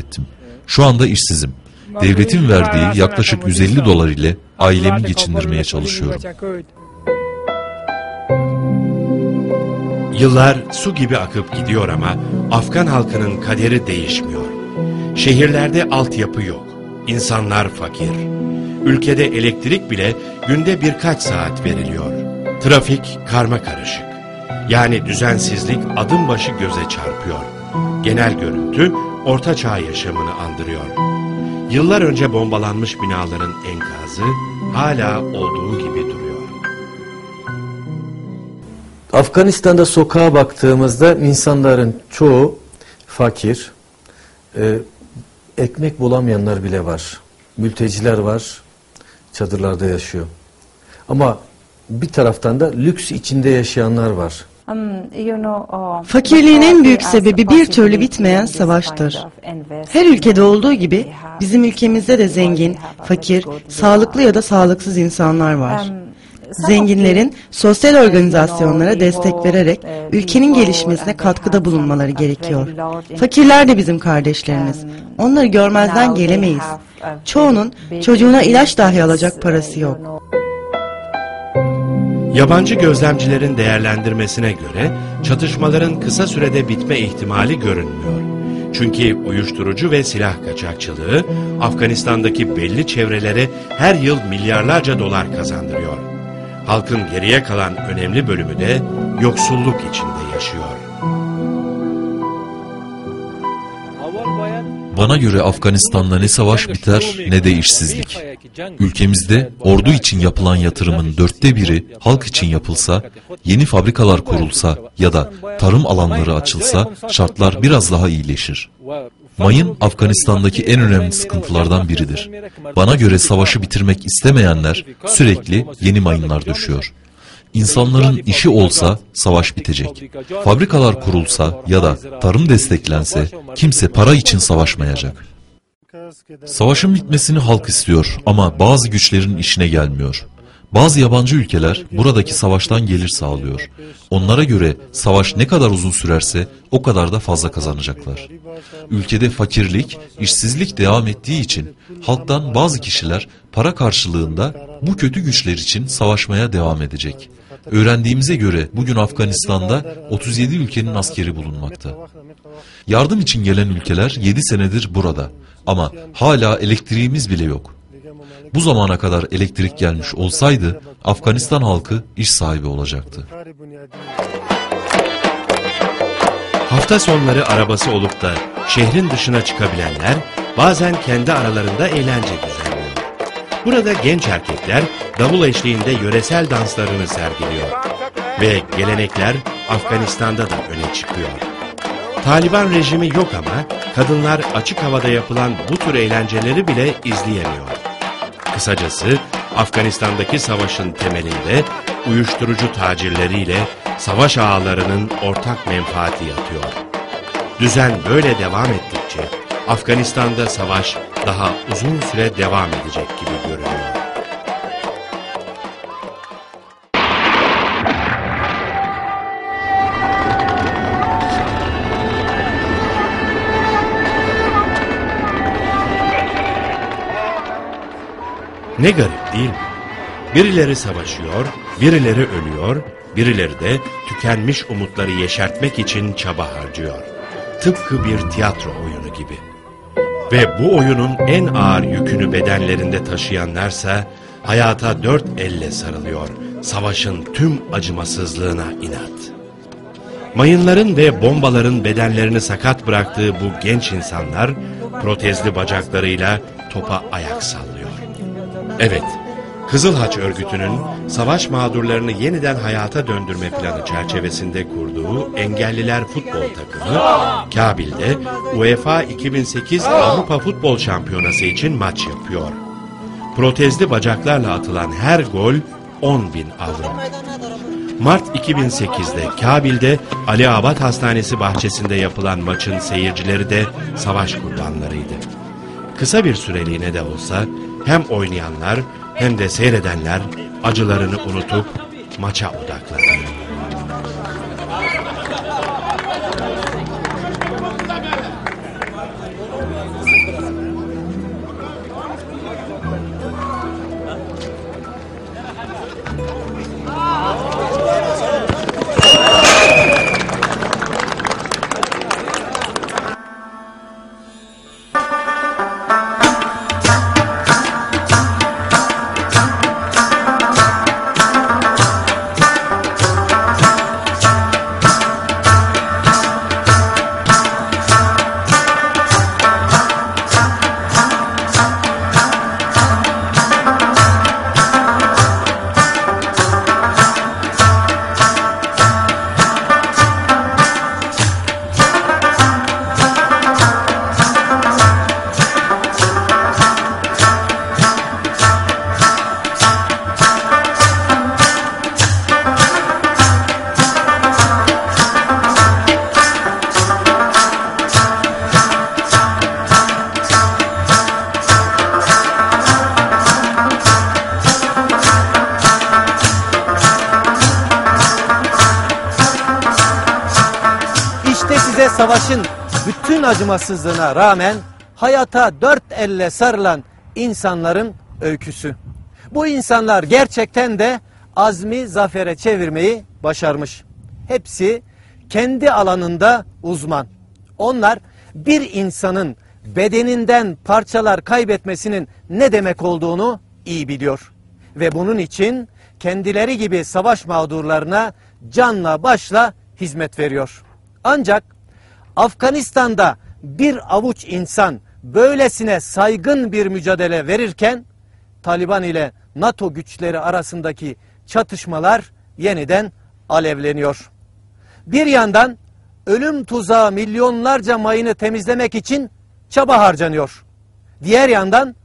ettim. Şu anda işsizim. Devletin verdiği yaklaşık 150 dolar ile ailemi geçindirmeye çalışıyorum. Yıllar su gibi akıp gidiyor ama Afgan halkının kaderi değişmiyor. Şehirlerde altyapı yok. İnsanlar fakir. Ülkede elektrik bile günde birkaç saat veriliyor. Trafik karma karışık. Yani düzensizlik adım başı göze çarpıyor. Genel görüntü orta çağ yaşamını andırıyor. Yıllar önce bombalanmış binaların enkazı hala olduğu gibi duruyor. Afganistan'da sokağa baktığımızda insanların çoğu fakir, e, ekmek bulamayanlar bile var. Mülteciler var, çadırlarda yaşıyor. Ama bir taraftan da lüks içinde yaşayanlar var. Fakirliğin en büyük sebebi bir türlü bitmeyen savaştır. Her ülkede olduğu gibi bizim ülkemizde de zengin, fakir, sağlıklı ya da sağlıksız insanlar var. Zenginlerin sosyal organizasyonlara destek vererek ülkenin gelişmesine katkıda bulunmaları gerekiyor. Fakirler de bizim kardeşlerimiz. Onları görmezden gelemeyiz. Çoğunun çocuğuna ilaç dahi alacak parası yok. Yabancı gözlemcilerin değerlendirmesine göre çatışmaların kısa sürede bitme ihtimali görünmüyor. Çünkü uyuşturucu ve silah kaçakçılığı Afganistan'daki belli çevrelere her yıl milyarlarca dolar kazandırıyor. Halkın geriye kalan önemli bölümü de yoksulluk içinde yaşıyor. Bana göre Afganistan'da ne savaş biter ne de işsizlik. Ülkemizde ordu için yapılan yatırımın dörtte biri halk için yapılsa, yeni fabrikalar kurulsa ya da tarım alanları açılsa şartlar biraz daha iyileşir. Mayın Afganistan'daki en önemli sıkıntılardan biridir. Bana göre savaşı bitirmek istemeyenler sürekli yeni mayınlar döşüyor. İnsanların işi olsa savaş bitecek. Fabrikalar kurulsa ya da tarım desteklense kimse para için savaşmayacak. Savaşın bitmesini halk istiyor ama bazı güçlerin işine gelmiyor. Bazı yabancı ülkeler buradaki savaştan gelir sağlıyor. Onlara göre savaş ne kadar uzun sürerse o kadar da fazla kazanacaklar. Ülkede fakirlik, işsizlik devam ettiği için halktan bazı kişiler para karşılığında bu kötü güçler için savaşmaya devam edecek. Öğrendiğimize göre bugün Afganistan'da 37 ülkenin askeri bulunmakta. Yardım için gelen ülkeler 7 senedir burada ama hala elektriğimiz bile yok. Bu zamana kadar elektrik gelmiş olsaydı Afganistan halkı iş sahibi olacaktı. Hafta sonları arabası olup da şehrin dışına çıkabilenler bazen kendi aralarında eğlence düzenliyor. Burada genç erkekler davul eşliğinde yöresel danslarını sergiliyor. Ve gelenekler Afganistan'da da öne çıkıyor. Taliban rejimi yok ama kadınlar açık havada yapılan bu tür eğlenceleri bile izleyemiyor. Kısacası Afganistan'daki savaşın temelinde uyuşturucu tacirleriyle savaş ağalarının ortak menfaati yatıyor. Düzen böyle devam ettikçe Afganistan'da savaş daha uzun süre devam edecek gibi görünüyor. Ne garip değil mi? Birileri savaşıyor, birileri ölüyor, birileri de tükenmiş umutları yeşertmek için çaba harcıyor. Tıpkı bir tiyatro oyunu gibi. Ve bu oyunun en ağır yükünü bedenlerinde taşıyanlarsa hayata dört elle sarılıyor. Savaşın tüm acımasızlığına inat. Mayınların ve bombaların bedenlerini sakat bıraktığı bu genç insanlar protezli bacaklarıyla topa ayak sallıyor. Evet, Kızıl Haç örgütünün savaş mağdurlarını yeniden hayata döndürme planı çerçevesinde kurduğu Engelliler Futbol takımı Kabil'de UEFA 2008 Avrupa Futbol Şampiyonası için maç yapıyor. Protezli bacaklarla atılan her gol 10 bin avro. Mart 2008'de Kabil'de Ali Abad Hastanesi bahçesinde yapılan maçın seyircileri de savaş kurbanlarıydı. Kısa bir süreliğine de olsa hem oynayanlar hem de seyredenler acılarını unutup maça odaklandı. Size savaşın bütün acımasızlığına rağmen hayata dört elle sarılan insanların öyküsü. Bu insanlar gerçekten de azmi zafere çevirmeyi başarmış. Hepsi kendi alanında uzman. Onlar bir insanın bedeninden parçalar kaybetmesinin ne demek olduğunu iyi biliyor. Ve bunun için kendileri gibi savaş mağdurlarına canla başla hizmet veriyor. Ancak Afganistan'da bir avuç insan böylesine saygın bir mücadele verirken Taliban ile NATO güçleri arasındaki çatışmalar yeniden alevleniyor. Bir yandan ölüm tuzağı milyonlarca mayını temizlemek için çaba harcanıyor. Diğer yandan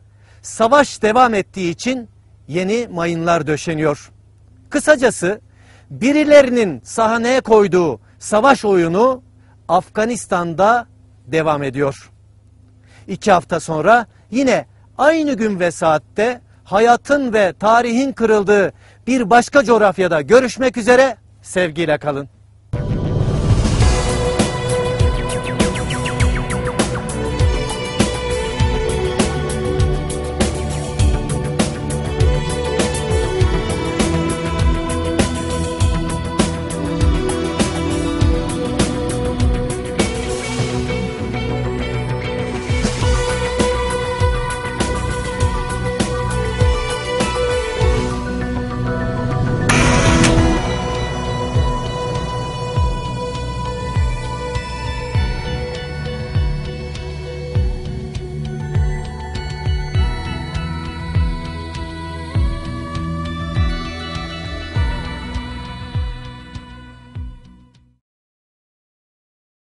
savaş devam ettiği için yeni mayınlar döşeniyor. Kısacası birilerinin sahneye koyduğu savaş oyunu Afganistan'da devam ediyor. İki hafta sonra yine aynı gün ve saatte hayatın ve tarihin kırıldığı bir başka coğrafyada görüşmek üzere sevgiyle kalın.